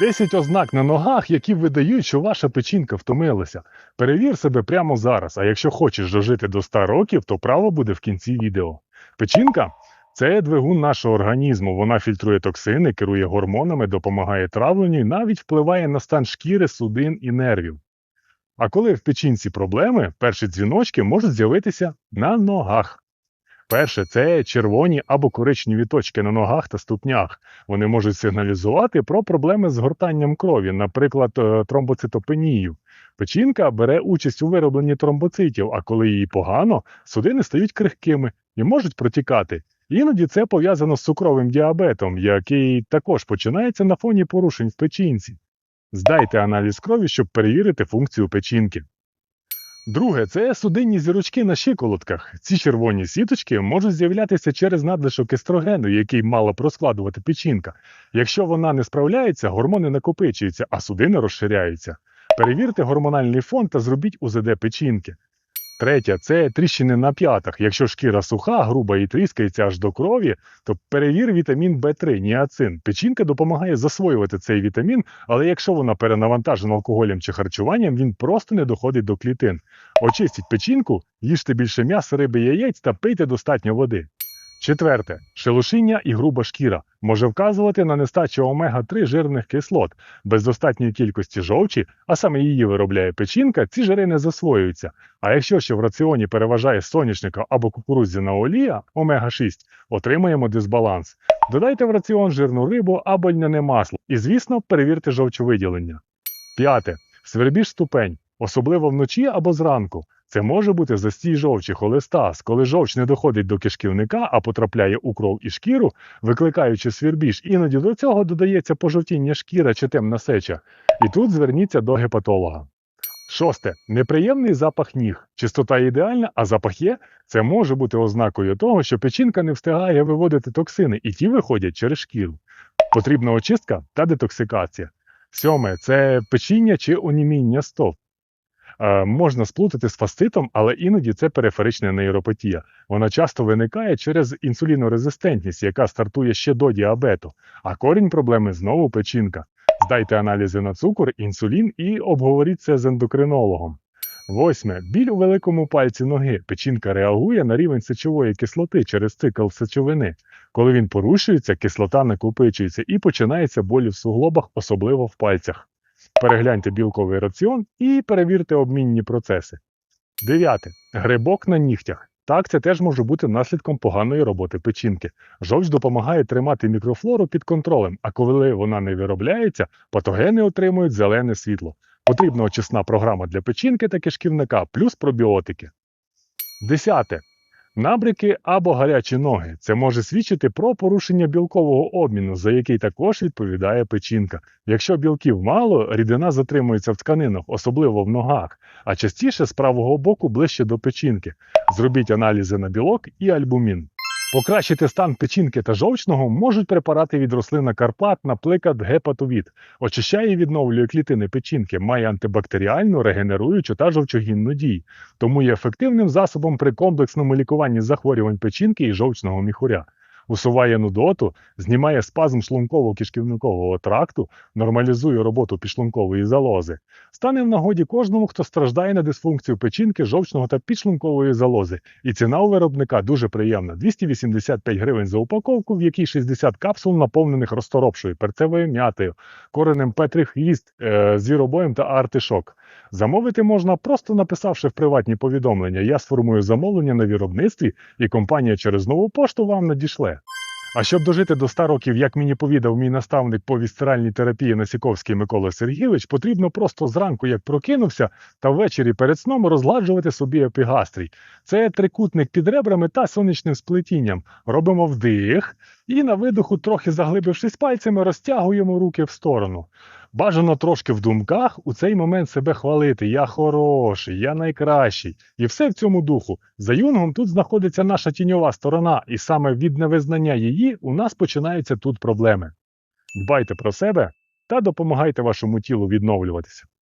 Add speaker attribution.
Speaker 1: 10 ознак на ногах, які видають, що ваша печінка втомилася. Перевір себе прямо зараз, а якщо хочеш дожити до 100 років, то право буде в кінці відео. Печінка це двигун нашого організму. Вона фільтрує токсини, керує гормонами, допомагає травленню і навіть впливає на стан шкіри, судин і нервів. А коли в печінці проблеми, перші дзвіночки можуть з'явитися на ногах. Перше це червоні або коричневі точки на ногах та ступнях. Вони можуть сигналізувати про проблеми з гортанням крові, наприклад, е, тромбоцитопенію. Печінка бере участь у виробленні тромбоцитів, а коли їй погано, судини стають крихкими і можуть протікати. Іноді це пов'язано з цукровим діабетом, який також починається на фоні порушень в печінці. Здайте аналіз крові, щоб перевірити функцію печінки. Друге, це судинні зірочки на щиколотках. Ці червоні сіточки можуть з'являтися через надлишок естрогену, який мала б розкладувати печінка. Якщо вона не справляється, гормони накопичуються, а судини розширяються. Перевірте гормональний фон та зробіть УЗД печінки. Третє це тріщини на п'ятах. Якщо шкіра суха, груба і тріскається аж до крові, то перевір вітамін В3, ніацин. Печінка допомагає засвоювати цей вітамін, але якщо вона перенавантажена алкоголем чи харчуванням, він просто не доходить до клітин. Очистіть печінку, їжте більше м'яса, риби, яєць та пийте достатньо води. Четверте, шелушіння і груба шкіра може вказувати на нестачу омега-3 жирних кислот. Без достатньої кількості жовчі, а саме її виробляє печінка, ці жири не засвоюються. А якщо ще в раціоні переважає соняшника або кукурудзяна олія омега-6, отримаємо дисбаланс. Додайте в раціон жирну рибу або льняне масло. І, звісно, перевірте жовчовиділення. П'яте. Свербіж ступень, особливо вночі або зранку. Це може бути застій жовчі, холестаз, коли жовч не доходить до кишківника, а потрапляє у кров і шкіру, викликаючи свірбіж. Іноді до цього додається пожовтіння шкіра чи темна сеча. І тут зверніться до гепатолога. Шосте. Неприємний запах ніг. Чистота ідеальна, а запах є. Це може бути ознакою того, що печінка не встигає виводити токсини, і ті виходять через шкіру. Потрібна очистка та детоксикація. Сьоме це печіння чи оніміння стоп. Е, можна сплутати з фасцитом, але іноді це периферична нейропатія. Вона часто виникає через інсулінорезистентність, яка стартує ще до діабету. А корінь проблеми знову печінка. Здайте аналізи на цукор, інсулін і обговоріть це з ендокринологом. Восьме. Біль у великому пальці ноги. Печінка реагує на рівень сечової кислоти через цикл сечовини. Коли він порушується, кислота накопичується і починається болі в суглобах, особливо в пальцях. Перегляньте білковий раціон і перевірте обмінні процеси. Дев'яте. Грибок на нігтях. Так, це теж може бути наслідком поганої роботи печінки. Жовч допомагає тримати мікрофлору під контролем, а коли вона не виробляється, патогени отримують зелене світло. Потрібна очисна програма для печінки та кишківника, плюс пробіотики. Десяте. Набряки або гарячі ноги. Це може свідчити про порушення білкового обміну, за який також відповідає печінка. Якщо білків мало, рідина затримується в тканинах, особливо в ногах, а частіше з правого боку ближче до печінки. Зробіть аналізи на білок і альбумін. Покращити стан печінки та жовчного можуть препарати від рослина Карпат, наприклад, гепатовід. Очищає і відновлює клітини печінки, має антибактеріальну, регенеруючу та жовчогінну дій, Тому є ефективним засобом при комплексному лікуванні захворювань печінки і жовчного міхуря. Усуває нудоту, знімає спазм шлунково-кишківникового тракту, нормалізує роботу підшлункової залози. Стане в нагоді кожному, хто страждає на дисфункцію печінки, жовчного та підшлункової залози. І ціна у виробника дуже приємна: 285 гривень за упаковку, в якій 60 капсул, наповнених розторопшою, перцевою м'ятою, коренем петрих ліст, е, звіробоєм та артишок. Замовити можна просто написавши в приватні повідомлення. Я сформую замовлення на виробництві, і компанія через нову пошту вам надішле. А щоб дожити до 100 років, як мені повідав мій наставник по вісцеральній терапії Насіковський Микола Сергійович, потрібно просто зранку, як прокинувся, та ввечері перед сном розгладжувати собі епігастрій. Це трикутник під ребрами та сонячним сплетінням. Робимо вдих і на видоху, трохи заглибившись пальцями, розтягуємо руки в сторону. Бажано трошки в думках у цей момент себе хвалити. Я хороший, я найкращий. І все в цьому духу. За юнгом тут знаходиться наша тіньова сторона, і саме від невизнання її у нас починаються тут проблеми. Дбайте про себе та допомагайте вашому тілу відновлюватися.